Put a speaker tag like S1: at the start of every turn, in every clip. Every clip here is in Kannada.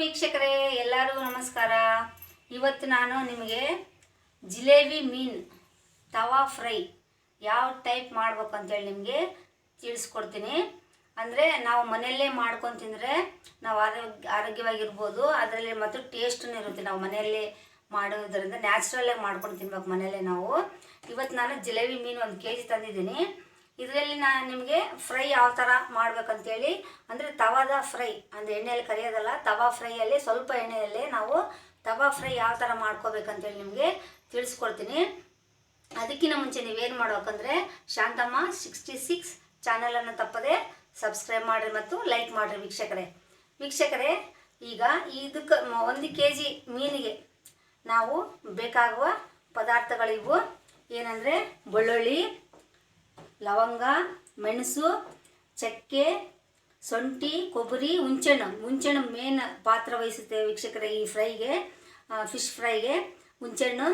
S1: ವೀಕ್ಷಕರೇ ಎಲ್ಲರೂ ನಮಸ್ಕಾರ. ಇವತ್ತು ನಾನು ನಿಮಗೆ ಜಿಲೇಬಿ ಮೀನು, ತವಾ ಫ್ರೈ ಯಾವ ಟೈಪ್ ಮಾಡ್ಬೇಕು ಅಂತೇಳಿ ನಿಮಗೆ ತಿಳಿಸ್ಕೊಡ್ತೀನಿ. ಅಂದರೆ ನಾವು ಮನೆಯಲ್ಲೇ ಮಾಡ್ಕೊಂಡು ತಿಂದರೆ ನಾವು ಆರೋಗ್ಯ, ಆರೋಗ್ಯವಾಗಿರ್ಬೋದು, ಅದರಲ್ಲಿ ಮತ್ತು ಟೇಸ್ಟೂ ಇರುತ್ತೆ ನಾವು ಮನೆಯಲ್ಲೇ ಮಾಡೋದ್ರಿಂದ. ನ್ಯಾಚುರಲ್ಲೇ ಮಾಡ್ಕೊಂಡು ತಿನ್ಬೇಕು ಮನೆಯಲ್ಲೇ ನಾವು. ಇವತ್ತು ನಾನು ಜಿಲೇಬಿ ಮೀನು ಒಂದು ಕೆ ಜಿ ತಂದಿದ್ದೀನಿ. ಇದರಲ್ಲಿ ನಾನು ನಿಮಗೆ ಫ್ರೈ ಯಾವ ಥರ ಮಾಡ್ಬೇಕಂತೇಳಿ, ಅಂದರೆ ತವಾದ ಫ್ರೈ, ಅಂದರೆ ಎಣ್ಣೆಯಲ್ಲಿ ಕರಿಯೋದಲ್ಲ, ತವಾ ಫ್ರೈಯಲ್ಲಿ ಸ್ವಲ್ಪ ಎಣ್ಣೆಯಲ್ಲಿ ನಾವು ತವಾ ಫ್ರೈ ಯಾವ ಥರ ಮಾಡ್ಕೋಬೇಕಂತೇಳಿ ನಿಮಗೆ ತಿಳಿಸ್ಕೊಡ್ತೀನಿ. ಅದಕ್ಕಿಂತ ಮುಂಚೆ ನೀವೇನು ಮಾಡ್ಬೇಕಂದ್ರೆ ಶಾಂತಮ್ಮ ಸಿಕ್ಸ್ಟಿ ಸಿಕ್ಸ್ ಚಾನಲನ್ನು ತಪ್ಪದೆ ಸಬ್ಸ್ಕ್ರೈಬ್ ಮಾಡಿರಿ ಮತ್ತು ಲೈಕ್ ಮಾಡಿರಿ ವೀಕ್ಷಕರೇ. ವೀಕ್ಷಕರೇ, ಈಗ ಇದಕ್ಕೆ ಒಂದು ಕೆ ಜಿ ಮೀನಿಗೆ ನಾವು ಬೇಕಾಗುವ ಪದಾರ್ಥಗಳಿವು. ಏನಂದರೆ, ಬೆಳ್ಳುಳ್ಳಿ ಲವಂಗ, ಮೆಣಸು, ಚಕ್ಕೆ, ಶುಂಠಿ, ಕೊಬ್ಬರಿ ಹುಂಚೆಹಣ್ಣು ಹುಂಚೆಹಣ್ಣು ಮೇನ್ ಪಾತ್ರ ವಹಿಸುತ್ತೆ ವೀಕ್ಷಕರೇ ಈ ಫ್ರೈಗೆ ಫಿಶ್ ಫ್ರೈಗೆ ಹುಂಚೆಹಣ್ಣು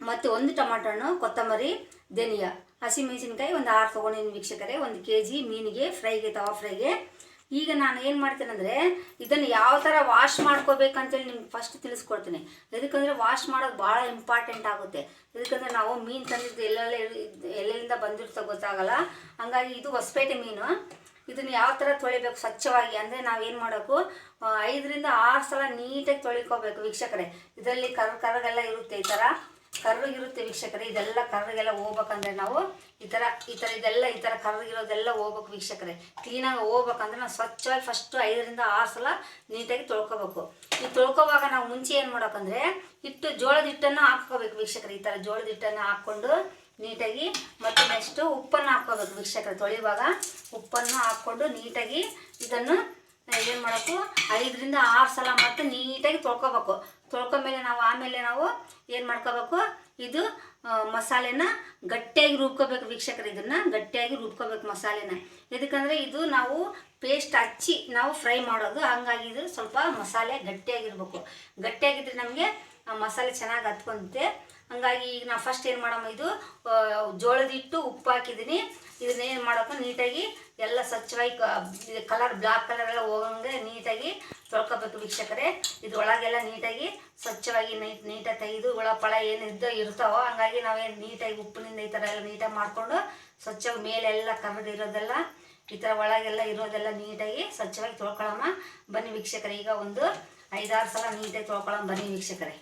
S1: ಮತ್ತು ಒಂದು ಟೊಮಾಟೊ ಹಣ್ಣು ಕೊತ್ತಂಬರಿ, ಧನಿಯಾ. ಹಸಿಮೆಣಸಿನ್ಕಾಯಿ ಒಂದು ಆರು ತೊಗೊಂಡಿದ್ದೀನಿ ವೀಕ್ಷಕರೇ. ಒಂದು ಕೆ ಜಿ ಮೀನಿಗೆ ಫ್ರೈಗೆ ತವಾ ಫ್ರೈಗೆ ಈಗ ನಾನು ಏನು ಮಾಡ್ತೇನೆಂದರೆ ಇದನ್ನು ಯಾವ ಥರ ವಾಶ್ ಮಾಡ್ಕೋಬೇಕಂತೇಳಿ ನಿಮ್ಗೆ ಫಸ್ಟ್ ತಿಳಿಸ್ಕೊಡ್ತೀನಿ. ಎದಕ್ಕಂದರೆ ವಾಶ್ ಮಾಡೋದು ಭಾಳ ಇಂಪಾರ್ಟೆಂಟ್ ಆಗುತ್ತೆ. ಎದಕ್ಕಂದ್ರೆ ನಾವು ಮೀನು ತಂದಿದ್ದು ಎಲ್ಲೆಲ್ಲ ಎಲ್ಲೆಲ್ಲಿಂದ ಬಂದಿರ್ತೋ ಗೊತ್ತಾಗಲ್ಲ. ಹಂಗಾಗಿ ಇದು ಹೊಸಪೇಟೆ ಮೀನು. ಇದನ್ನು ಯಾವ ಥರ ತೊಳಿಬೇಕು ಸ್ವಚ್ಛವಾಗಿ ಅಂದರೆ ನಾವೇನು ಮಾಡಬೇಕು? ಐದರಿಂದ ಆರು ಸಲ ನೀಟಾಗಿ ತೊಳಿಕೋಬೇಕು ವೀಕ್ಷಕರೇ. ಇದರಲ್ಲಿ ಕರ್ ಕರಗೆಲ್ಲ ಇರುತ್ತೆ ಈ ಥರ ಕರ್ರಗಿರುತ್ತೆ ವೀಕ್ಷಕರೇ, ಇದೆಲ್ಲ ಕರ್ರಗೆಲ್ಲ ಹೋಗ್ಬೇಕಂದ್ರೆ ನಾವು ಈ ಥರ ಈ ಥರ ಇದೆಲ್ಲ, ಈ ಥರ ಕರ್ರಗಿರೋದೆಲ್ಲ ಹೋಗ್ಬೇಕು ವೀಕ್ಷಕರೇ. ಕ್ಲೀನಾಗಿ ಹೋಗ್ಬೇಕಂದ್ರೆ ನಾವು ಸ್ವಚ್ಛವಾಗಿ ಫಸ್ಟು ಐದರಿಂದ ಆರು ಸಲ ನೀಟಾಗಿ ತೊಳ್ಕೊಬೇಕು. ಈ ತೊಳ್ಕೊವಾಗ ನಾವು ಮುಂಚೆ ಏನು ಮಾಡ್ಬೇಕಂದ್ರೆ ಹಿಟ್ಟು, ಜೋಳದ ಹಿಟ್ಟನ್ನು ಹಾಕ್ಕೋಬೇಕು ವೀಕ್ಷಕರೇ, ಈ ಥರ ಜೋಳದ ಹಿಟ್ಟನ್ನು ಹಾಕ್ಕೊಂಡು ನೀಟಾಗಿ ಮತ್ತು ನೆಕ್ಸ್ಟು ಉಪ್ಪನ್ನು ಹಾಕ್ಕೋಬೇಕು ವೀಕ್ಷಕರು. ತೊಳೆಯುವಾಗ ಉಪ್ಪನ್ನು ಹಾಕ್ಕೊಂಡು ನೀಟಾಗಿ ಇದನ್ನು ಏನು ಮಾಡಬೇಕು ಐದರಿಂದ ಆರು ಸಲ ಮತ್ತೆ ನೀಟಾಗಿ ತೊಳ್ಕೊಬೇಕು. ತೊಳ್ಕೊಂಡ್ಮೇಲೆ ನಾವು ಆಮೇಲೆ ನಾವು ಏನು ಮಾಡ್ಕೋಬೇಕು? ಇದು ಮಸಾಲೆನ ಗಟ್ಟಿಯಾಗಿ ರುಬ್ಕೋಬೇಕು ವೀಕ್ಷಕರು, ಇದನ್ನು ಗಟ್ಟಿಯಾಗಿ ರುಬ್ಕೋಬೇಕು ಮಸಾಲೆನ. ಎದಕ್ಕಂದರೆ ಇದು ನಾವು ಪೇಸ್ಟ್ ಹಚ್ಚಿ ನಾವು ಫ್ರೈ ಮಾಡೋದು, ಹಂಗಾಗಿ ಇದು ಸ್ವಲ್ಪ ಮಸಾಲೆ ಗಟ್ಟಿಯಾಗಿರ್ಬೇಕು. ಗಟ್ಟಿಯಾಗಿದ್ರೆ ನಮಗೆ ಮಸಾಲೆ ಚೆನ್ನಾಗಿ ಹತ್ಕೊಂತೆ. ಹಂಗಾಗಿ ಈಗ ನಾವು ಫಸ್ಟ್ ಏನು ಮಾಡಮ್ಮ ಇದು ಜೋಳದಿಟ್ಟು ಉಪ್ಪು ಹಾಕಿದ್ದೀನಿ ಇದನ್ನ ಏನು ಮಾಡೋಕೆ ನೀಟಾಗಿ ಎಲ್ಲ ಸ್ವಚ್ಛವಾಗಿ ಕಲರ್ ಬ್ಲಾಕ್ ಕಲರ್ ಎಲ್ಲ ಹೋಗಂಗೆ ನೀಟಾಗಿ ತೊಳ್ಕೊಬೇಕು ವೀಕ್ಷಕರೇ. ಇದ್ರೊಳಗೆಲ್ಲ ನೀಟಾಗಿ ಸ್ವಚ್ಛವಾಗಿ ನೈಟ್, ನೀಟಾಗಿ ತೆಗೆದು ಏನು ಇದ್ದೋ ಇರ್ತಾವೋ ಹಂಗಾಗಿ ನಾವೇನು ನೀಟಾಗಿ ಉಪ್ಪಿನಿಂದ ಈ ಥರ ಎಲ್ಲ ನೀಟಾಗಿ ಮಾಡಿಕೊಂಡು ಸ್ವಚ್ಛವಾಗಿ ಮೇಲೆಲ್ಲ ಕರೆದು ಇರೋದೆಲ್ಲ, ಈ ಥರ ಒಳಗೆಲ್ಲ ಇರೋದೆಲ್ಲ ನೀಟಾಗಿ ಸ್ವಚ್ಛವಾಗಿ ತೊಳ್ಕೊಳ್ಳೋಣ. ಬನ್ನಿ ವೀಕ್ಷಕರೇ, ಈಗ ಒಂದು ಐದಾರು ಸಲ ನೀಟಾಗಿ ತೊಳ್ಕೊಳ್ಳೋಣ. ಬನ್ನಿ ವೀಕ್ಷಕರೇ.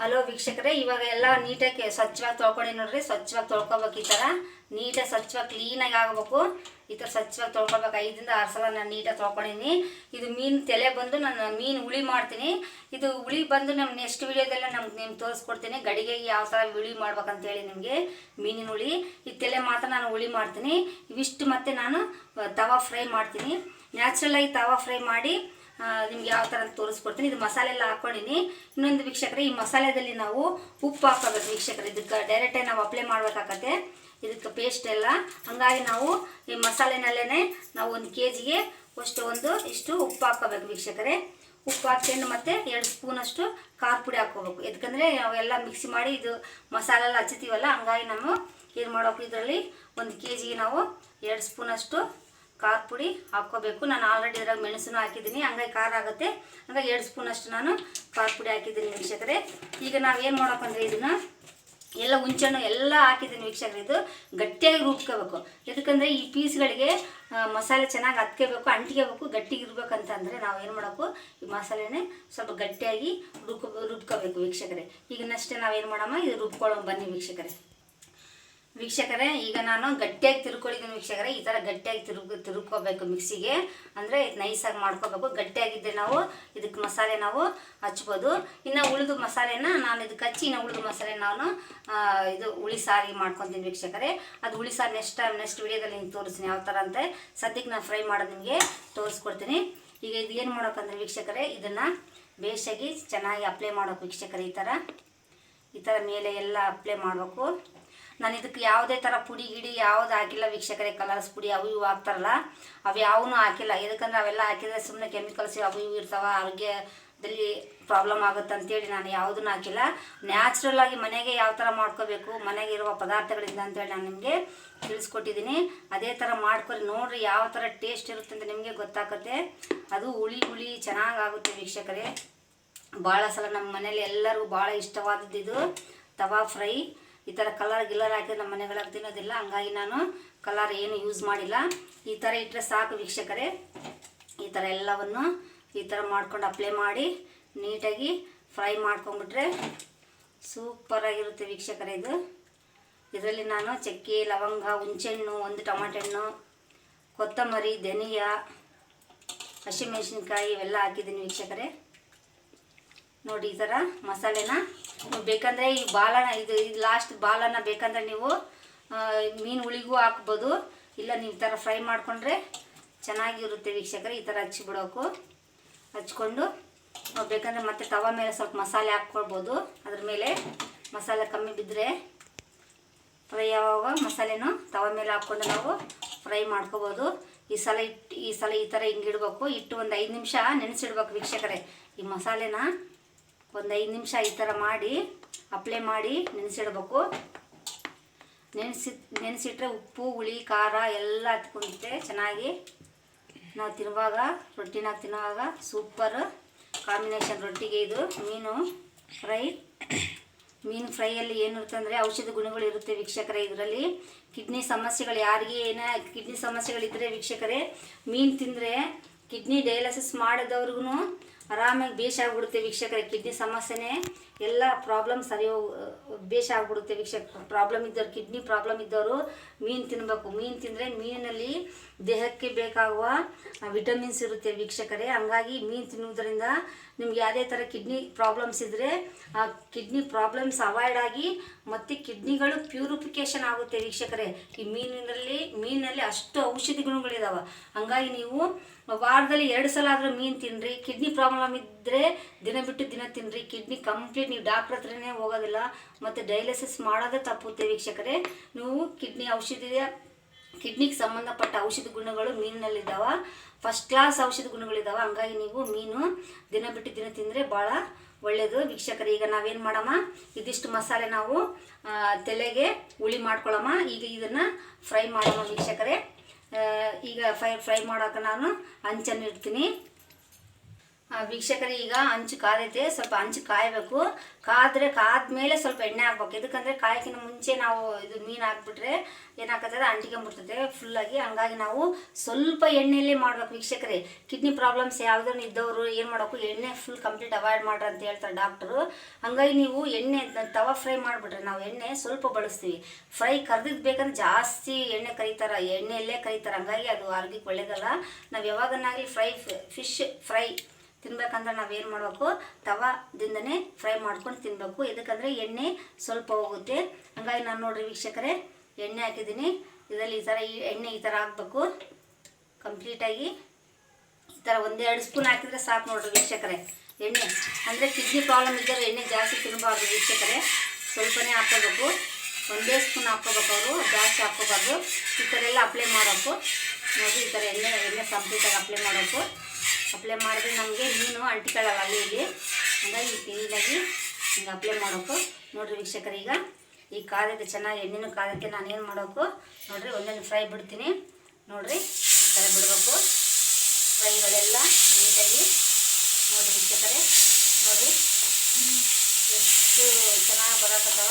S1: ಹಲೋ ವೀಕ್ಷಕರೇ, ಇವಾಗ ಎಲ್ಲ ನೀಟಾಗಿ ಸ್ವಚ್ಛವಾಗಿ ತೊಳ್ಕೊಂಡು ನೋಡ್ರಿ, ಸ್ವಚ್ಛವಾಗಿ ತೊಳ್ಕೊಬೇಕು ಈ ಥರ. ನೀಟಾಗಿ ಸ್ವಚ್ಛವಾಗಿ ಕ್ಲೀನಾಗಿ ಆಗಬೇಕು. ಈ ಥರ ಸ್ವಚ್ಛವಾಗಿ ತೊಳ್ಕೊಬೇಕು. ಐದರಿಂದ ಆರು ಸಲ ನಾನು ನೀಟಾಗಿ ತೊಳ್ಕೊಂಡಿನಿ. ಇದು ಮೀನು ತಲೆ ಬಂದು ನಾನು ಮೀನು ಹುಳಿ ಮಾಡ್ತೀನಿ. ಇದು ಹುಳಿ ಬಂದು ನಮ್ಮ ನೆಕ್ಸ್ಟ್ ವೀಡಿಯೋದೆಲ್ಲ ನಮ್ಗೆ ನಿಮ್ಗೆ ತೋರಿಸ್ಕೊಡ್ತೀನಿ. ಗಡಿಗೆ ಯಾವ ಥರ ಹುಳಿ ಮಾಡ್ಬೇಕಂತೇಳಿ ನಿಮಗೆ ಮೀನಿನ ಹುಳಿ. ಈ ತಲೆ ಮಾತ್ರ ನಾನು ಹುಳಿ ಮಾಡ್ತೀನಿ. ಇವಿಷ್ಟು ಮತ್ತೆ ನಾನು ತವಾ ಫ್ರೈ ಮಾಡ್ತೀನಿ. ನ್ಯಾಚುರಲಾಗಿ ತವಾ ಫ್ರೈ ಮಾಡಿ ನಿಮ್ಗೆ ಯಾವ ಥರ ತೋರಿಸ್ಕೊಡ್ತೀನಿ. ಇದು ಮಸಾಲೆ ಎಲ್ಲ ಹಾಕ್ಕೊಂಡಿನಿ ಇನ್ನೊಂದು ವೀಕ್ಷಕರೇ, ಈ ಮಸಾಲೆದಲ್ಲಿ ನಾವು ಉಪ್ಪು ಹಾಕೋಬೇಕು ವೀಕ್ಷಕರು. ಇದಕ್ಕೆ ಡೈರೆಕ್ಟಾಗಿ ನಾವು ಅಪ್ಲೈ ಮಾಡ್ಬೇಕಾಗತ್ತೆ. ಇದಕ್ಕೆ ಪೇಸ್ಟ್ ಎಲ್ಲ. ಹಂಗಾಗಿ ನಾವು ಈ ಮಸಾಲೆನಲ್ಲೇ ನಾವು ಒಂದು ಕೆ ಜಿಗೆ ಅಷ್ಟು ಒಂದು ಇಷ್ಟು ಉಪ್ಪು ಹಾಕೋಬೇಕು ವೀಕ್ಷಕರೇ. ಉಪ್ಪು ಹಾಕ್ಕೊಂಡು ಮತ್ತೆ ಎರಡು ಸ್ಪೂನಷ್ಟು ಖಾರ ಪುಡಿ ಹಾಕ್ಕೋಬೇಕು ಯಾಕಂದರೆ ನಾವೆಲ್ಲ ಮಿಕ್ಸಿ ಮಾಡಿ ಇದು ಮಸಾಲೆ ಎಲ್ಲ ಹಚ್ಚಿತೀವಲ್ಲ ಹಂಗಾಗಿ ನಾವು ಏನು ಮಾಡಬೇಕು? ಇದರಲ್ಲಿ ಒಂದು ಕೆ ಜಿಗೆ ನಾವು ಎರಡು ಸ್ಪೂನಷ್ಟು ಖಾರ ಪುಡಿ ಹಾಕ್ಕೋಬೇಕು. ನಾನು ಆಲ್ರೆಡಿ ಇದ್ರಾಗ ಮೆಣಸನ್ನು ಹಾಕಿದ್ದೀನಿ. ಹಂಗಾಗಿ ಖಾರ ಆಗುತ್ತೆ. ಹಂಗಾಗಿ ಎರಡು ಸ್ಪೂನ್ ಅಷ್ಟು ನಾನು ಖಾರ ಪುಡಿ ಹಾಕಿದ್ದೀನಿ ವೀಕ್ಷಕರೇ. ಈಗ ನಾವು ಏನು ಮಾಡೋಕಂದ್ರೆ ಇದನ್ನು? ಎಲ್ಲ ಹುಂಚೆಣ್ಣು ಎಲ್ಲ ಹಾಕಿದ್ದೀನಿ ವೀಕ್ಷಕರೆ. ಇದು ಗಟ್ಟಿಯಾಗಿ ರುಬ್ಕೋಬೇಕು. ಯಾಕಂದರೆ ಈ ಪೀಸ್ಗಳಿಗೆ ಮಸಾಲೆ ಚೆನ್ನಾಗಿ ಹತ್ಕೋಬೇಕು, ಅಂಟಿಕೋಬೇಕು, ಗಟ್ಟಿಗೆ ಅಂದರೆ ನಾವು ಏನು ಮಾಡಬೇಕು ಈ ಮಸಾಲೆನೇ ಸ್ವಲ್ಪ ಗಟ್ಟಿಯಾಗಿ ರುಬ್ಕೋ, ರುಬ್ಕೋಬೇಕು ವೀಕ್ಷಕರೇ. ಈಗಿನಷ್ಟೇ ನಾವೇನು ಮಾಡಮ್ಮ ಇದು ರುಬ್ಕೊಳ್ಳೋ ಬನ್ನಿ ವೀಕ್ಷಕರೇ. ವೀಕ್ಷಕರೇ, ಈಗ ನಾನು ಗಟ್ಟಿಯಾಗಿ ತಿರ್ಕೊಂಡಿದ್ದೀನಿ ವೀಕ್ಷಕರೇ. ಈ ಥರ ಗಟ್ಟಿಯಾಗಿ ತಿರುಗ್, ತಿರುಕೋಬೇಕು ಮಿಕ್ಸಿಗೆ. ಅಂದರೆ ನೈಸಾಗಿ ಮಾಡ್ಕೋಬೇಕು. ಗಟ್ಟಿಯಾಗಿದ್ದರೆ ನಾವು ಇದಕ್ಕೆ ಮಸಾಲೆ ನಾವು ಹಚ್ಬೋದು. ಇನ್ನು ಉಳಿದು ಮಸಾಲೆನ ನಾನು ಇದಕ್ಕೆ ಹಚ್ಚಿ, ಇನ್ನು ಉಳಿದು ಮಸಾಲೆ ನಾನು ಇದು ಹುಳಿ ಸಾರಿಗೆ ಮಾಡ್ಕೊತೀನಿ ವೀಕ್ಷಕರೇ. ಅದು ಹುಳಿ ಸಾರು ನೆಕ್ಸ್ಟ್ ಟೈಮ್, ನೆಕ್ಸ್ಟ್ ವಿಡಿಯೋದಲ್ಲಿ ನಿಮ್ಗೆ ತೋರಿಸ್ತೀನಿ ಯಾವ ಥರ ಅಂತ. ಸದ್ಯಕ್ಕೆ ನಾನು ಫ್ರೈ ಮಾಡೋದು ನಿಮಗೆ ತೋರಿಸ್ಕೊಡ್ತೀನಿ. ಈಗ ಇದು ಏನು ಮಾಡೋಕ್ಕಂದ್ರೆ ವೀಕ್ಷಕರೇ, ಇದನ್ನು ಬೇಸಾಗಿ ಚೆನ್ನಾಗಿ ಅಪ್ಲೈ ಮಾಡೋಕೆ ವೀಕ್ಷಕರೇ ಈ ಥರ. ಈ ಥರ ಮೇಲೆ ಎಲ್ಲ ಅಪ್ಲೈ ಮಾಡಬೇಕು. ನಾನು ಇದಕ್ಕೆ ಯಾವುದೇ ಥರ ಪುಡಿ ಗಿಡಿ ಯಾವ್ದು ಹಾಕಿಲ್ಲ ವೀಕ್ಷಕರೇ ಕಲರ್ಸ್ ಪುಡಿ ಅವು ಇವು ಹಾಕ್ತಾರಲ್ಲ, ಅವು ಯಾವೂ ಹಾಕಿಲ್ಲ. ಯಾಕಂದ್ರೆ ಅವೆಲ್ಲ ಹಾಕಿದ್ರೆ ಸುಮ್ಮನೆ ಕೆಮಿಕಲ್ಸ್ ಅವು ಇವು ಇರ್ತಾವ, ಆರೋಗ್ಯದಲ್ಲಿ ಪ್ರಾಬ್ಲಮ್ ಆಗುತ್ತೆ ಅಂತೇಳಿ ನಾನು ಯಾವುದನ್ನು ಹಾಕಿಲ್ಲ. ನ್ಯಾಚುರಲ್ ಆಗಿ ಮನೆಗೆ ಯಾವ ಥರ ಮಾಡ್ಕೋಬೇಕು, ಮನೆಗೆ ಇರುವ ಪದಾರ್ಥಗಳಿಂದ ಅಂತೇಳಿ ನಾನು ನಿಮಗೆ ತಿಳಿಸ್ಕೊಟ್ಟಿದ್ದೀನಿ. ಅದೇ ಥರ ಮಾಡ್ಕೊರಿ ನೋಡ್ರಿ ಯಾವ ಥರ ಟೇಸ್ಟ್ ಇರುತ್ತೆ ಅಂತ ನಿಮಗೆ ಗೊತ್ತಾಗುತ್ತೆ. ಅದು ಹುಳಿ ಹುಳಿ ಚೆನ್ನಾಗಾಗುತ್ತೆ ವೀಕ್ಷಕರೇ. ಭಾಳ ಸಲ ನಮ್ಮ ಮನೇಲಿ ಎಲ್ಲರಿಗೂ ಭಾಳ ಇಷ್ಟವಾದದ್ದು ಇದು ತವಾ ಫ್ರೈ. ಈ ಥರ ಕಲರ್ ಗಿಲ್ಲರ್ ಹಾಕಿದ್ರೆ ನಮ್ಮ ಮನೆಗಳಾಗ ತಿನ್ನೋದಿಲ್ಲ. ಹಂಗಾಗಿ ನಾನು ಕಲರ್ ಏನು ಯೂಸ್ ಮಾಡಿಲ್ಲ. ಈ ಥರ ಇಟ್ಟರೆ ಸಾಕು ವೀಕ್ಷಕರೇ. ಈ ಥರ ಎಲ್ಲವನ್ನು ಈ ಥರ ಮಾಡ್ಕೊಂಡು ಅಪ್ಲೈ ಮಾಡಿ ನೀಟಾಗಿ ಫ್ರೈ ಮಾಡ್ಕೊಂಡ್ಬಿಟ್ರೆ ಸೂಪರಾಗಿರುತ್ತೆ ವೀಕ್ಷಕರೇ ಇದು. ಇದರಲ್ಲಿ ನಾನು ಚಕ್ಕೆ, ಲವಂಗ, ಹುಣಸೆಹಣ್ಣು, ಒಂದು ಟೊಮಾಟೆ ಹಣ್ಣು ಕೊತ್ತಂಬರಿ, ಧನಿಯಾ, ಹಸಿಮೆಣಸಿನ್ಕಾಯಿ ಇವೆಲ್ಲ ಹಾಕಿದ್ದೀನಿ ವೀಕ್ಷಕರೇ. ನೋಡಿ ಈ ಥರ ಮಸಾಲೆನ. ಬೇಕಂದರೆ ಈ ಬಾಲನ, ಇದು ಇದು ಲಾಸ್ಟ್ ಬಾಲನ ಬೇಕಂದರೆ ನೀವು ಮೀನು ಹುಳಿಗೂ ಹಾಕ್ಬೋದು. ಇಲ್ಲ ನೀವು ಈ ಥರ ಫ್ರೈ ಮಾಡಿಕೊಂಡ್ರೆ ಚೆನ್ನಾಗಿರುತ್ತೆ ವೀಕ್ಷಕರು, ಈ ಥರ ಹಚ್ಚಿಬಿಡೋಕು ಹಚ್ಕೊಂಡು ಬೇಕಂದರೆ ಮತ್ತೆ ತವ ಮೇಲೆ ಸ್ವಲ್ಪ ಮಸಾಲೆ ಹಾಕ್ಕೊಳ್ಬೋದು. ಅದ್ರ ಮೇಲೆ ಮಸಾಲೆ ಕಮ್ಮಿ ಬಿದ್ದರೆ ಫ್ರೈ ಆಗುವಾಗ ಮಸಾಲೆನೂ ತವ ಮೇಲೆ ಹಾಕ್ಕೊಂಡು ನಾವು ಫ್ರೈ ಮಾಡ್ಕೋಬೋದು. ಈ ಸಲ ಇಟ್ಟು ಈ ಸಲ ಈ ಥರ ಹಿಂಗಿಡ್ಬೇಕು ಇಟ್ಟು ಒಂದು ಐದು ನಿಮಿಷ ನೆನೆಸಿಡ್ಬೇಕು ವೀಕ್ಷಕರೇ. ಈ ಮಸಾಲೆನ ಒಂದು ಐದು ನಿಮಿಷ ಈ ಥರ ಮಾಡಿ ಅಪ್ಲೈ ಮಾಡಿ ನೆನೆಸಿಡ್ಬೇಕು. ನೆನೆಸಿ ನೆನೆಸಿಟ್ರೆ ಉಪ್ಪು, ಹುಳಿ, ಖಾರ ಎಲ್ಲ ಹತ್ಕೊಂಡಿದ್ದೆ, ಚೆನ್ನಾಗಿ. ನಾವು ತಿನ್ನುವಾಗ ರೊಟ್ಟಿನಾಗ ತಿನ್ನುವಾಗ ಸೂಪರ್ ಕಾಂಬಿನೇಷನ್ ರೊಟ್ಟಿಗೆ ಇದು. ಮೀನು ಫ್ರೈ. ಮೀನು ಫ್ರೈಯಲ್ಲಿ ಏನಿರುತ್ತೆ ಅಂದರೆ ಔಷಧ ಗುಣಗಳು ಇರುತ್ತೆ ವೀಕ್ಷಕರೇ ಇದರಲ್ಲಿ. ಕಿಡ್ನಿ ಸಮಸ್ಯೆಗಳು ಯಾರಿಗೆ ಏನೇ ಕಿಡ್ನಿ ಸಮಸ್ಯೆಗಳಿದ್ದರೆ ವೀಕ್ಷಕರೇ, ಮೀನು ತಿಂದರೆ ಕಿಡ್ನಿ ಡಯಾಲಿಸಿಸ್ ಮಾಡಿದವ್ರಿಗೂ ಆರಾಮಾಗಿ ಭೇಷ ಆಗ್ಬಿಡುತ್ತೆ ವೀಕ್ಷಕರ ಕಿಡ್ನಿ ಸಮಸ್ಯೆನೇ ಎಲ್ಲ ಪ್ರಾಬ್ಲಮ್ ಸರಿ ಬೇಷ್ ಆಗ್ಬಿಡುತ್ತೆ ವೀಕ್ಷಕ ಪ್ರಾಬ್ಲಮ್ ಇದ್ದವ್ರು ಕಿಡ್ನಿ ಪ್ರಾಬ್ಲಮ್ ಇದ್ದವರು, ಮೀನು ತಿನ್ನಬೇಕು ಮೀನು ತಿಂದರೆ ಮೀನಿನಲ್ಲಿ ದೇಹಕ್ಕೆ ಬೇಕಾಗುವ ವಿಟಮಿನ್ಸ್ ಇರುತ್ತೆ ವೀಕ್ಷಕರೇ. ಹಂಗಾಗಿ ಮೀನು ತಿನ್ನುವುದರಿಂದ ನಿಮ್ಗೆ ಯಾವುದೇ ಥರ ಕಿಡ್ನಿ ಪ್ರಾಬ್ಲಮ್ಸ್ ಇದ್ದರೆ ಆ ಕಿಡ್ನಿ ಪ್ರಾಬ್ಲಮ್ಸ್ ಅವಾಯ್ಡ್ ಆಗಿ ಮತ್ತು ಕಿಡ್ನಿಗಳು ಪ್ಯೂರಿಫಿಕೇಷನ್ ಆಗುತ್ತೆ ವೀಕ್ಷಕರೇ. ಈ ಮೀನಿನಲ್ಲಿ ಮೀನಿನಲ್ಲಿ ಅಷ್ಟು ಔಷಧಿ ಗುಣಗಳಿದಾವೆ. ಹಂಗಾಗಿ ನೀವು ವಾರದಲ್ಲಿ ಎರಡು ಸಲ ಆದರೂ ಮೀನು ತಿನ್ನಿರಿ ಕಿಡ್ನಿ ಪ್ರಾಬ್ಲಮ್ ಇದ್ದರೆ ದಿನ ಬಿಟ್ಟು ದಿನ ತಿನ್ನಿರಿ ಕಿಡ್ನಿ ಕಂಪ್ಲೀಟ್ ನೀವು ಡಾಕ್ಟ್ರ್ ಹತ್ರನೇ ಹೋಗೋದಿಲ್ಲ, ಮತ್ತು ಡಯಾಲಿಸಿಸ್ ಮಾಡೋದೇ ತಪ್ಪುತ್ತೆ ವೀಕ್ಷಕರೇ. ನೀವು ಕಿಡ್ನಿ ಔಷಧಿಯ ಕಿಡ್ನಿಗೆ ಸಂಬಂಧಪಟ್ಟ ಔಷಧ ಗುಣಗಳು ಮೀನಿನಲ್ಲಿದ್ದಾವೆ. ಫಸ್ಟ್ ಕ್ಲಾಸ್ ಔಷಧ ಗುಣಗಳಿದ್ದಾವೆ. ಹಂಗಾಗಿ ನೀವು ಮೀನು ದಿನ ಬಿಟ್ಟು ದಿನ ತಿಂದರೆ ಭಾಳ ಒಳ್ಳೆಯದು ವೀಕ್ಷಕರು. ಈಗ ನಾವೇನು ಮಾಡಮ್ಮ? ಇದಿಷ್ಟು ಮಸಾಲೆ ನಾವು ತಲೆಗೆ ಹುಳಿ ಮಾಡ್ಕೊಳ್ಳಮ್ಮ ಈಗ ಇದನ್ನು ಫ್ರೈ ಮಾಡಮ್ಮ ವೀಕ್ಷಕರೇ. ಈಗ ಫ್ರೈ ಫ್ರೈ ಮಾಡೋಕೆ ನಾನು ಹಂಚನ್ನು ಇಡ್ತೀನಿ. ವೀಕ್ಷಕರೇ, ಈಗ ಹಂಚು ಕಾದೈತೆ. ಸ್ವಲ್ಪ ಹಂಚು ಕಾಯಬೇಕು. ಕಾದ್ರೆ ಕಾದ್ಮೇಲೆ ಸ್ವಲ್ಪ ಎಣ್ಣೆ ಹಾಕ್ಬೇಕು. ಎದಕ್ಕಂದ್ರೆ ಕಾಯಕಿನ ಮುಂಚೆ ನಾವು ಇದು ಮೀನು ಹಾಕ್ಬಿಟ್ರೆ ಏನಾಗ್ತದೆ? ಅಂಟಿಕೊಂಡ್ಬಿಡ್ತದೆ. ಫುಲ್ಲಾಗಿ ಹಂಗಾಗಿ ನಾವು ಸ್ವಲ್ಪ ಎಣ್ಣೆಯಲ್ಲೇ ಮಾಡ್ಬೇಕು ವೀಕ್ಷಕರೇ. ಕಿಡ್ನಿ ಪ್ರಾಬ್ಲಮ್ಸ್ ಯಾವ್ದಾರು ಇದ್ದವರು ಏನು ಮಾಡಬೇಕು ಎಣ್ಣೆ ಫುಲ್ ಕಂಪ್ಲೀಟ್ ಅವಾಯ್ಡ್ ಮಾಡ್ರಿ ಅಂತ ಹೇಳ್ತಾರೆ ಡಾಕ್ಟ್ರು ಹಂಗಾಗಿ ನೀವು ಎಣ್ಣೆ ತವಾ ಫ್ರೈ ಮಾಡಿಬಿಟ್ರೆ ನಾವು ಎಣ್ಣೆ ಸ್ವಲ್ಪ ಬಳಸ್ತೀವಿ. ಫ್ರೈ ಕರ್ದಿದ್ದು ಬೇಕಂದ್ರೆ ಜಾಸ್ತಿ ಎಣ್ಣೆ ಕರೀತಾರೆ. ಎಣ್ಣೆಯಲ್ಲೇ ಕರೀತಾರೆ. ಹಂಗಾಗಿ ಅದು ಆರೋಗ್ಯಕ್ಕೆ ಒಳ್ಳೇದಲ್ಲ. ನಾವು ಯಾವಾಗನ್ನಾಗಲಿ ಫ್ರೈ ಫಿಶ್ ಫ್ರೈ ತಿನ್ಬೇಕಂದ್ರೆ ನಾವೇನು ಮಾಡಬೇಕು? ತವಾದಿಂದನೇ ಫ್ರೈ ಮಾಡ್ಕೊಂಡು ತಿನ್ನಬೇಕು ಎದಕ್ಕಂದರೆ ಎಣ್ಣೆ ಸ್ವಲ್ಪ ಹೋಗುತ್ತೆ. ಹಂಗಾಗಿ ನಾನು ನೋಡ್ರಿ ವೀಕ್ಷಕರೇ, ಎಣ್ಣೆ ಹಾಕಿದ್ದೀನಿ. ಇದರಲ್ಲಿ ಈ ಥರ ಈ ಎಣ್ಣೆ ಈ ಥರ ಹಾಕಬೇಕು. ಕಂಪ್ಲೀಟಾಗಿ ಈ ಥರ ಒಂದೆರಡು ಸ್ಪೂನ್ ಹಾಕಿದರೆ ಸಾಕು ನೋಡ್ರಿ ವೀಕ್ಷಕರೇ. ಎಣ್ಣೆ, ಅಂದರೆ ಕಿಡ್ನಿ ಪ್ರಾಬ್ಲಮ್ ಇದ್ದರೆ ಎಣ್ಣೆ ಜಾಸ್ತಿ ತಿನ್ನಬಾರ್ದು ವೀಕ್ಷಕರೇ. ಸ್ವಲ್ಪನೇ ಹಾಕೋಬೇಕು ಒಂದೇ ಸ್ಪೂನ್ ಹಾಕ್ಕೋಬೇಕು ಅವರು, ಜಾಸ್ತಿ ಹಾಕ್ಕೋಬಾರ್ದು. ಈ ಥರ ಎಲ್ಲ ಅಪ್ಲೈ ಮಾಡಬೇಕು. ನೋಡಿ, ಈ ಥರ ಎಣ್ಣೆ ಎಣ್ಣೆ ಕಂಪ್ಲೀಟಾಗಿ ಅಪ್ಲೈ ಮಾಡಬೇಕು. ಅಪ್ಲೈ ಮಾಡಿದ್ರೆ ನಮಗೆ ಮೀನು ಅಂಟಿಕೊಳ್ಳಲ್ಲ ಇಲ್ಲಿ. ಹಂಗಾಗಿ ಕ್ಲೀನಾಗಿ ಹಿಂಗೆ ಅಪ್ಲೈ ಮಾಡೋಕು. ನೋಡಿರಿ ವೀಕ್ಷಕರು, ಈಗ ಈ ಕಾದೈತೆ ಚೆನ್ನಾಗಿ ಎಣ್ಣೆನು ಕಾದೈತೆ ನಾನು ಏನು ಮಾಡಬೇಕು ನೋಡಿರಿ ಒಂದೊಂದು ಫ್ರೈ ಬಿಡ್ತೀನಿ. ನೋಡಿರಿ ಥರ ಬಿಡಬೇಕು. ಫ್ರೈಗಳೆಲ್ಲ ನೀಟಾಗಿ ನೋಡಿರಿ ವೀಕ್ಷಕರೇ. ನೋಡಿ ಎಷ್ಟು ಚೆನ್ನಾಗಿ ಬರಕತ್ತವ.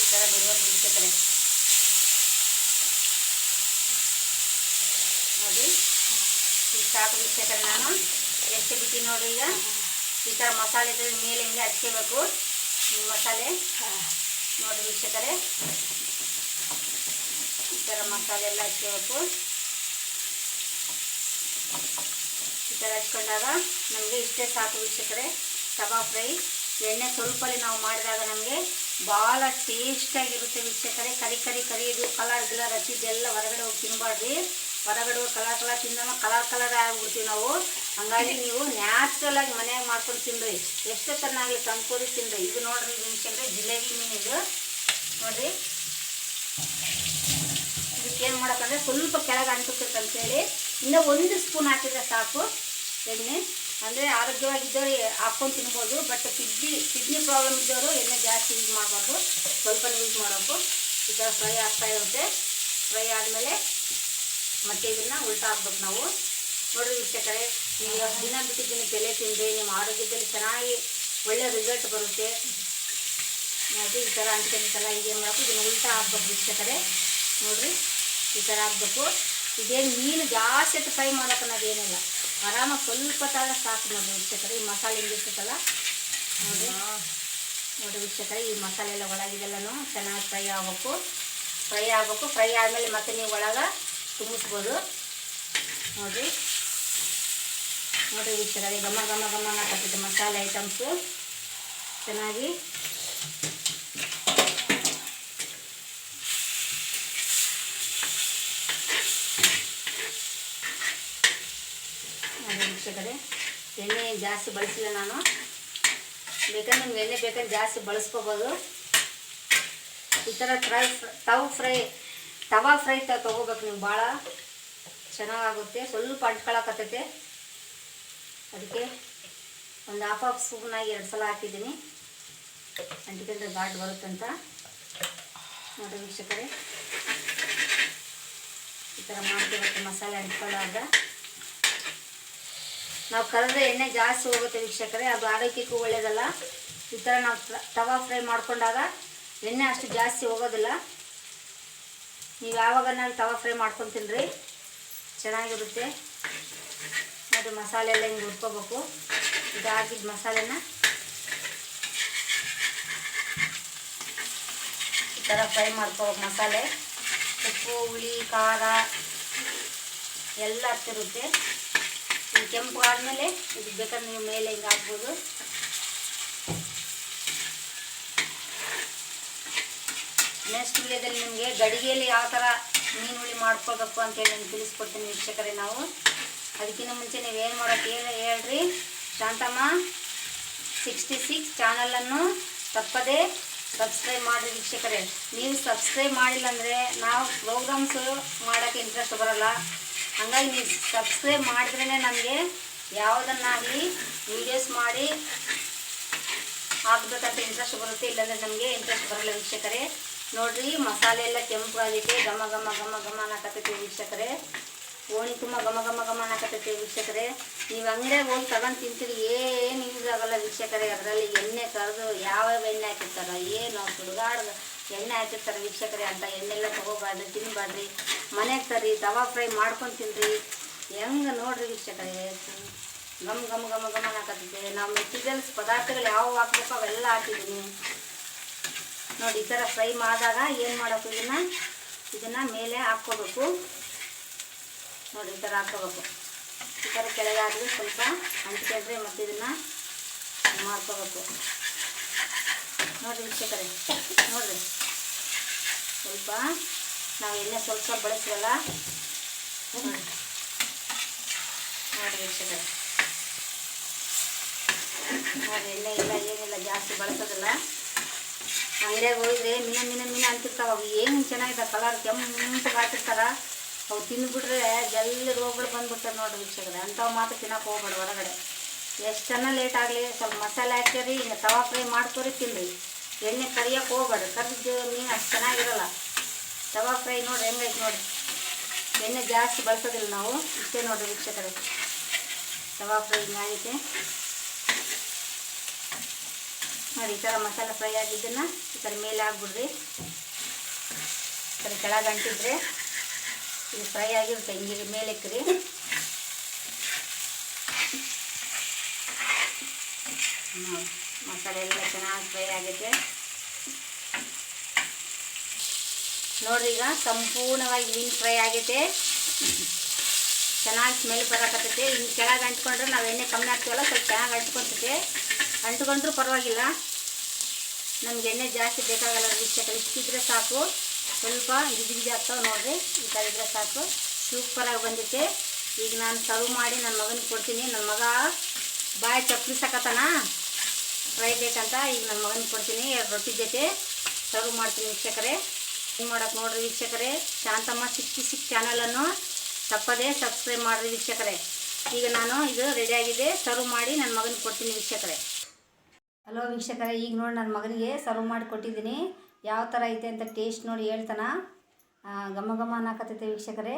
S1: ಈ ಥರ ಬಿಡ್ಬೇಕು ವೀಕ್ಷಕರೇ. ನೋಡಿ ಸಾಕು ವೀಕ್ಷಕರೇ ನಾನು ಎಷ್ಟು ಬಿಟ್ಟು ನೋಡಿ ಈಗ. ಈ ಥರ ಮಸಾಲೆ ಇದ್ರೆ ಮೇಲೆ ಹಿಂಗೆ ಹಚ್ಕೋಬೇಕು. ಮಸಾಲೆ. ನೋಡಿ ವೀಕ್ಷಕರೇ. ಈ ಥರ ಮಸಾಲೆ ಎಲ್ಲ ಹಚ್ಕೋಬೇಕು. ಈ ಥರ ಹಚ್ಕೊಂಡಾಗ ನಮಗೆ ಇಷ್ಟೇ ಸಾಕು ವೀಕ್ಷಕರೇ. Kebab fry. ಎಣ್ಣೆ ಸ್ವಲ್ಪಲ್ಲಿ ನಾವು ಮಾಡಿದಾಗ ಭಾಳ ಟೇಸ್ಟಾಗಿರುತ್ತೆ ವೀಕ್ಷಕರೇ. ಕರಿ ಕರಿ ಕರಿಯೋದು ಕಲರ್ ಗಿಲರ್ ಹಚ್ಚಿದ್ದೆಲ್ಲ ಹೊರಗಡೆ ಹೋಗಿ ತಿನ್ನಬಾರ್ದು ಹೊರಗಡೆ ಹೋಗಿ ಕಲರ್ ಕಲರ್ ತಿಂದಾಗ ಕಲರ್ ಕಲರ್ ಆಗಿಬಿಡ್ತೀವಿ ನಾವು. ಹಂಗಾಗಿ ನೀವು ನ್ಯಾಚುರಲ್ ಆಗಿ ಮನೆಯಾಗ ಮಾಡ್ಕೊಂಡು ತಿನ್ನಿರಿ ಎಷ್ಟು ಚೆನ್ನಾಗಿ ತಂದ್ಕೊಡಿ ತಿನ್ನಿರಿ ಇದು ನೋಡ್ರಿ ವೀಕ್ಷಕರೇ, ಜಿಲೇಬಿ ಮೀನು ಇದು. ನೋಡಿರಿ. ಇದಕ್ಕೇನು ಮಾಡೋಕ್ಕಂದ್ರೆ ಸ್ವಲ್ಪ ಕೆಳಗೆ ಅಂಟುತ್ತೆ ಅಂತೇಳಿ ಇನ್ನೂ ಒಂದು ಸ್ಪೂನ್ ಹಾಕಿದ್ರೆ ಸಾಕು. ಎಣ್ಣೆ. ಅಂದರೆ ಆರೋಗ್ಯವಾಗಿದ್ದವರು ಹಾಕ್ಕೊಂಡು ತಿನ್ಬೋದು ಬಟ್ ಕಿಡ್ನಿ ಕಿಡ್ನಿ ಪ್ರಾಬ್ಲಮ್ ಇದ್ದವರು ಎಣ್ಣೆ ಜಾಸ್ತಿ ಯೂಸ್ ಮಾಡಬಾರ್ದು, ಸ್ವಲ್ಪ ಯೂಸ್ ಮಾಡಬೇಕು. ಈ ಥರ ಫ್ರೈ ಆಗ್ತಾ ಇರುತ್ತೆ. ಫ್ರೈ ಆದಮೇಲೆ ಮತ್ತೆ ಇದನ್ನು ಉಲ್ಟಾ ಹಾಕ್ಬೇಕು ನಾವು. ನೋಡಿರಿ ವೀಕ್ಷಕರೇ, ನೀವು ದಿನ ಬಿಟ್ಟು ದಿನಕ್ಕೆ ಎಲೆ ತಿಂದರೆ ನಿಮ್ಮ ಆರೋಗ್ಯದಲ್ಲಿ ಚೆನ್ನಾಗಿ ಒಳ್ಳೆ ರಿಸಲ್ಟ್ ಬರುತ್ತೆ. ಅದು ಈ ಥರ ಅಂಟ್ಕೊಂಡಿತ್ತಲ್ಲ ಈಗ ಏನು ಮಾಡಬೇಕು. ಇದನ್ನು ಉಲ್ಟಾ ಹಾಕ್ಬೇಕು ವೀಕ್ಷಕರೇ. ನೋಡಿರಿ, ಈ ಥರ ಹಾಕ್ಬೇಕು. ಇದೇನು ಮೀನು ಜಾಸ್ತಿ ಫ್ರೈ ಮಾಡೋಕ್ಕೆ ಅನ್ನೋದೇನಿಲ್ಲ ಆರಾಮಾಗಿ ಸ್ವಲ್ಪ ತಾಳ ಸಾಕು ನೋಡಿ ವೀಕ್ಷಕರೇ, ಈ ಮಸಾಲೆ ಹಿಂಗಿರ್ತೈತಲ್ಲ ನೋಡಿ ನೋಡಿ ವೀಕ್ಷಕರೇ, ಈ ಮಸಾಲೆ ಎಲ್ಲ ಒಳಗಿದೆಲ್ಲನೂ ಚೆನ್ನಾಗಿ ಫ್ರೈ ಆಗಬೇಕು. ಫ್ರೈ ಆಗಬೇಕು. ಫ್ರೈ ಆದಮೇಲೆ ಮತ್ತೆ ನೀವು ಒಳಗೆ ತುಂಬಿಸ್ಬೋದು. ನೋಡಿ ನೋಡಿ ವೀಕ್ಷಕರೇ, ಘಮ ಘಮ ಘಮ ಹಾಕತ್ತಿದೆ ಮಸಾಲೆ ಐಟಮ್ಸು. ಚೆನ್ನಾಗಿ ನೋಡಿ ವೀಕ್ಷಕರೇ, ಎಣ್ಣೆ ಜಾಸ್ತಿ ಬಳಸಿಲ್ಲ ನಾನು. ಬೇಕಂದ್ರೆ ನಿಮ್ಗೆ ಎಣ್ಣೆ ಬೇಕಾದ್ರೆ ಜಾಸ್ತಿ ಬಳಸ್ಕೋಬೋದು. ಈ ಥರ try tawa fry, tawa fry ತೊಗೋಬೇಕು ನೀವು ಭಾಳ. ಚೆನ್ನಾಗಾಗುತ್ತೆ, ಸ್ವಲ್ಪ ಅಂಟ್ಕೊಳಕತ್ತೈತೆ. ಅದಕ್ಕೆ ಒಂದು ಹಾಫ್ ಹಾಫ್ ಸ್ಪೂನಾಗಿ ಎರಡು ಸಲ ಹಾಕಿದ್ದೀನಿ. ಅಂಟಿಕೊಂಡ್ರೆ ಘಾಟ್ ಬರುತ್ತಂತ ನೋಡಿ ವೀಕ್ಷಕರೇ. ಈ ಥರ ಮಾಡ್ಕೋಬೇಕು ಮಸಾಲೆ ಅಂಟ್ಕೊಳ್ಳಾರ್ದ ನಾವು ಕರೆದ ಎಣ್ಣೆ ಜಾಸ್ತಿ ಹೋಗುತ್ತೆ ವೀಕ್ಷಕರೇ, ಅದು ಆರೋಗ್ಯಕ್ಕೂ ಒಳ್ಳೆಯದಲ್ಲ ಈ ಥರ ನಾವು ತವಾ ಫ್ರೈ ಮಾಡ್ಕೊಂಡಾಗ ಎಣ್ಣೆ ಅಷ್ಟು ಜಾಸ್ತಿ ಹೋಗೋದಿಲ್ಲ. ನೀವು ಯಾವಾಗ ನಾನು ತವಾ ಫ್ರೈ ಮಾಡ್ಕೊಂಡು ತಿನ್ನಿರಿ ಚೆನ್ನಾಗಿರುತ್ತೆ. ಅದು ಮಸಾಲೆ ಎಲ್ಲ ಹಿಂಗೆ ಹುರ್ಕೋಬೇಕು. ಹಾಕಿದ ಮಸಾಲೆನ ಈ ಥರ ಫ್ರೈ ಮಾಡ್ಕೋಬೇಕು ಮಸಾಲೆ. ಉಪ್ಪು, ಹುಳಿ, ಖಾರ ಎಲ್ಲ ಹತ್ತಿರುತ್ತೆ. ಇದು ಕೆಂಪು ಆದಮೇಲೆ ಇದು ಬೇಕಾದ್ರೆ ನೀವು ಮೇಲೆ ಹಿಂಗೆ ಹಾಕ್ಬೋದು. ನೆಕ್ಸ್ಟ್ ವಿಡಿಯೋದಲ್ಲಿ ನಿಮಗೆ ಗಡಿಗೆಯಲ್ಲಿ ಯಾವ ಥರ ಮೀನು ಹುಳಿ ಮಾಡ್ಕೋಬೇಕು ಅಂತೇಳಿ ನಾನು ತಿಳಿಸ್ಕೊಡ್ತೀನಿ ವೀಕ್ಷಕರೇ ನಾವು. ಅದಕ್ಕಿಂತ ಮುಂಚೆ ನೀವು ಏನು ಮಾಡೋಕ್ಕೆ ಹೇಳಿ ಹೇಳ್ರಿ. ಶಾಂತಮ್ಮ ಸಿಕ್ಸ್ಟಿ ಸಿಕ್ಸ್ ಚಾನಲನ್ನು ತಪ್ಪದೇ ಸಬ್ಸ್ಕ್ರೈಬ್ ಮಾಡಿ ವೀಕ್ಷಕರೇ. ನೀವು ಸಬ್ಸ್ಕ್ರೈಬ್ ಮಾಡಿಲ್ಲ ಅಂದರೆ ನಾವು ಪ್ರೋಗ್ರಾಮ್ಸು ಮಾಡೋಕ್ಕೆ ಇಂಟ್ರೆಸ್ಟ್ ಬರೋಲ್ಲ. ಹಂಗಾಗಿ ನೀವು ಸಬ್ಸ್ಕ್ರೈಬ್ ಮಾಡಿದ್ರೇ ನಮಗೆ ಯಾವುದನ್ನಾಗಲಿ ವೀಡಿಯೋಸ್ ಮಾಡಿ ಹಾಕ್ಬೇಕಂತ ಇಂಟ್ರೆಸ್ಟ್ ಬರುತ್ತೆ, ಇಲ್ಲಾಂದ್ರೆ ನಮಗೆ ಇಂಟ್ರೆಸ್ಟ್ ಬರಲ್ಲ ವೀಕ್ಷಕರೇ. ನೋಡ್ರಿ, ಮಸಾಲೆ ಎಲ್ಲ ಕೆಂಪು ಆಗಿದೆ ಘಮ ಘಮ ಘಮ ಘಮ ಅನ್ನಕತ್ತೈತಿ ವೀಕ್ಷಕರೇ. ಓಣಿ ತುಂಬ ಘಮ ಘಮ ಘಮ ಅನ್ನಕತ್ತೈತೆ ವೀಕ್ಷಕರೇ. ನೀವು ಅಂಗಡಿಯಾಗ ಹೋಗಿ ತಗೊಂಡು ತಿಂತೀರಿ, ಏನು ಯೂಸ್ ಆಗಲ್ಲ ವೀಕ್ಷಕರೇ. ಅದರಲ್ಲಿ ಎಣ್ಣೆ ಕರೆದು ಯಾವ ಎಣ್ಣೆ ಹಾಕಿರ್ತಾರ, ಏನು ಸುಡುಗಾಡ್ದು ಎಣ್ಣೆ ಹಾಕಿರ್ತಾರೆ ವೀಕ್ಷಕರೇ ಅಂತ ಎಣ್ಣೆಲ್ಲ ತೊಗೋಬಾರ್ದು ತಿನ್ನಬಾರ್ದು ಮನೆಗೆ ತರ್ರಿ, ತವಾ ಫ್ರೈ ಮಾಡ್ಕೊಂಡು ತಿನ್ನಿರಿ ಹೆಂಗೆ ನೋಡ್ರಿ ವೀಕ್ಷಕರೇ. ಘಮ್ ಘಮ ಘಮ ಘಮ ಹಾಕತ್ತಿದ್ದೆ ನಾವು ಮೆಟೀರಿಯಲ್ಸ್ ಪದಾರ್ಥಗಳು ಯಾವ ಹಾಕ್ಬೇಕು ಅವೆಲ್ಲ ಹಾಕಿದ್ದೀನಿ. ನೋಡಿ, ಈ ಥರ ಫ್ರೈ ಮಾಡಿದಾಗ ಏನು ಮಾಡಬೇಕು ಇದನ್ನು? ಇದನ್ನು ಮೇಲೆ ಹಾಕ್ಕೋಬೇಕು. ನೋಡಿ, ಈ ಥರ ಹಾಕ್ಕೋಬೇಕು. ಈ ಥರ ಕೆಳಗಾದ್ರೆ ಸ್ವಲ್ಪ ಅಂಟಿಕೊಂಡ್ರೆ ಮತ್ತು ಇದನ್ನು ಮಾಡ್ಕೋಬೇಕು. ನೋಡಿರಿ ವೀಕ್ಷಕರೇ, ನೋಡಿರಿ. ಸ್ವಲ್ಪ ನಾವು ಎಣ್ಣೆ ಸ್ವಲ್ಪ ಸ್ವಲ್ಪ ಬಳಸ್ವಲ್ಲ? ನೋಡಿ ನೋಡಿ ವೀಕ್ಷಕರೇ. ನೋಡಿ ಎಣ್ಣೆ ಇಲ್ಲ ಏನಿಲ್ಲ ಜಾಸ್ತಿ ಬಳಸೋದಿಲ್ಲ. ಅಂಗಡಿಯಾಗ ಹೋಗಿದ್ರೆ ಮೀನ ಮೀನ ಮೀನ ಅಂತಿರ್ತಾವ. ಅವು ಏನು ಚೆನ್ನಾಗಿದೆ ಕಲರ್ ಕೆಂಪು ಹಾಕಿರ್ತಾರ. ಅವು ತಿಂದ್ಬಿಟ್ರೆ ಎಲ್ಲ ರೋಗಗಳು ಬಂದ್ಬಿಡ್ತಾರೆ ನೋಡ್ರಿ ವೀಕ್ಷಕರೆ. ಅಂಥವು ಮಾತ್ರ ತಿನ್ನೋಕೆ ಹೋಗ್ಬೇಡ ಹೊರಗಡೆ. ಎಷ್ಟು ಚೆನ್ನಾಗಿ ಲೇಟ್ ಆಗಲಿ, ಸ್ವಲ್ಪ ಮಸಾಲೆ ಹಾಕ್ಯರಿ ಹಿಂಗೆ ತವಾ ಫ್ರೈ ಮಾಡ್ಕೊರಿ ತಿನ್ನಿರಿ ಎಣ್ಣೆ ಕರಿಯೋಕೆ ಹೋಗ್ಬೇಡ ಕರಿದು ಮೀನು ಅಷ್ಟು ಚೆನ್ನಾಗಿರಲ್ಲ ತವಾ ಫ್ರೈ ನೋಡಿ ಹೆಂಗೈತೆ ನೋಡಿ ಎಣ್ಣೆ ಜಾಸ್ತಿ ಬಳಸೋದಿಲ್ಲ ನಾವು. ಇಷ್ಟೇ ನೋಡ್ರಿ ವೀಕ್ಷಕರೆ. ತವಾ ಫ್ರೈ ಹಿಂಗಾಗೈತೆ ನೋಡಿ, ಈ ಥರ ಮಸಾಲೆ ಫ್ರೈ ಆಗಿದ್ದನ್ನು ಈ ಥರ ಮೇಲೆ ಹಾಕ್ಬಿಡ್ರಿ. ಈ ಥರ ಕೆಳಗೆ ಅಂಟಿದ್ರೆ ಇದು ಫ್ರೈ ಆಗಿರುತ್ತೆ ಹಿಂಗೆ ಮೇಲೆ ಇಕ್ಕಿರಿ ನೋಡಿ ಮಸಾಲೆ ಎಲ್ಲ ಚೆನ್ನಾಗಿ ಫ್ರೈ ಆಗೈತೆ ನೋಡ್ರಿ ಈಗ ಸಂಪೂರ್ಣವಾಗಿ ಮೀನು ಫ್ರೈ ಆಗೈತೆ ಚೆನ್ನಾಗಿ ಸ್ಮೆಲ್ ಬರಕತ್ತೈತೆ. ಹಿಂಗೆ ಕೆಳಗೆ ಅಂಟ್ಕೊಂಡ್ರೆ ನಾವು ಎಣ್ಣೆ ಕಮ್ಮಿ ಹಾಕ್ತೀವಲ್ಲ, ಸ್ವಲ್ಪ ಚೆನ್ನಾಗಿ ಅಂಟ್ಕೊತೈತೆ. ಅಂಟ್ಕೊಂಡ್ರೂ ಪರವಾಗಿಲ್ಲ. ನಮ್ಗೆ ಎಣ್ಣೆ ಜಾಸ್ತಿ ಬೇಕಾಗಲ್ಲ, ಇಷ್ಟ ಇಷ್ಟಿದ್ರೆ ಸಾಕು. ಸ್ವಲ್ಪ ಗಿಜಿ ಗಿಜಿ ಆಗ್ತಾವೆ ನೋಡಿರಿ. ಈ ಥರ ಇದ್ರೆ ಸಾಕು. ಸೂಪರಾಗಿ ಬಂದೈತೆ ಈಗ ನಾನು ಸರ್ವ್ ಮಾಡಿ ನನ್ನ ಮಗನಿಗೆ ಕೊಡ್ತೀನಿ. ನನ್ನ ಮಗ ಬಾಯಿ ಚಪ್ಪಲಿಸಕತ್ತಾನ ಫ್ರೈ ಬೇಕಂತ ಈಗ ನನ್ನ ಮಗನಿಗೆ ಕೊಡ್ತೀನಿ. ರೊಟ್ಟಿ ಜೊತೆ ಸರ್ವ್ ಮಾಡ್ತೀನಿ ವೀಕ್ಷಕರೇ. ಏನು ಮಾಡೋಕೆ ನೋಡ್ರಿ ವೀಕ್ಷಕರೇ? ಶಾಂತಮ್ಮ ಸಿಕ್ಕಿ ಸಿಕ್ಕಿ ಚಾನಲನ್ನು ತಪ್ಪದೇ ಸಬ್ಸ್ಕ್ರೈಬ್ ಮಾಡಿರಿ ವೀಕ್ಷಕರೇ. ಈಗ ನಾನು ಇದು ರೆಡಿಯಾಗಿದೆ ಸರ್ವ್ ಮಾಡಿ ನನ್ನ ಮಗನಿಗೆ ಕೊಡ್ತೀನಿ ವೀಕ್ಷಕರೇ. ಹಲೋ ವೀಕ್ಷಕರೇ, ಈಗ ನೋಡಿ ನನ್ನ ಮಗನಿಗೆ ಸರ್ವ್ ಮಾಡಿ ಕೊಟ್ಟಿದ್ದೀನಿ. ಯಾವ ಥರ ಐತೆ ಅಂತ ಟೇಸ್ಟ್ ನೋಡಿ ಹೇಳ್ತಾನ? ಘಮ ಘಮ ಅನ್ನಕತ್ತೈತೆ ವೀಕ್ಷಕರೇ.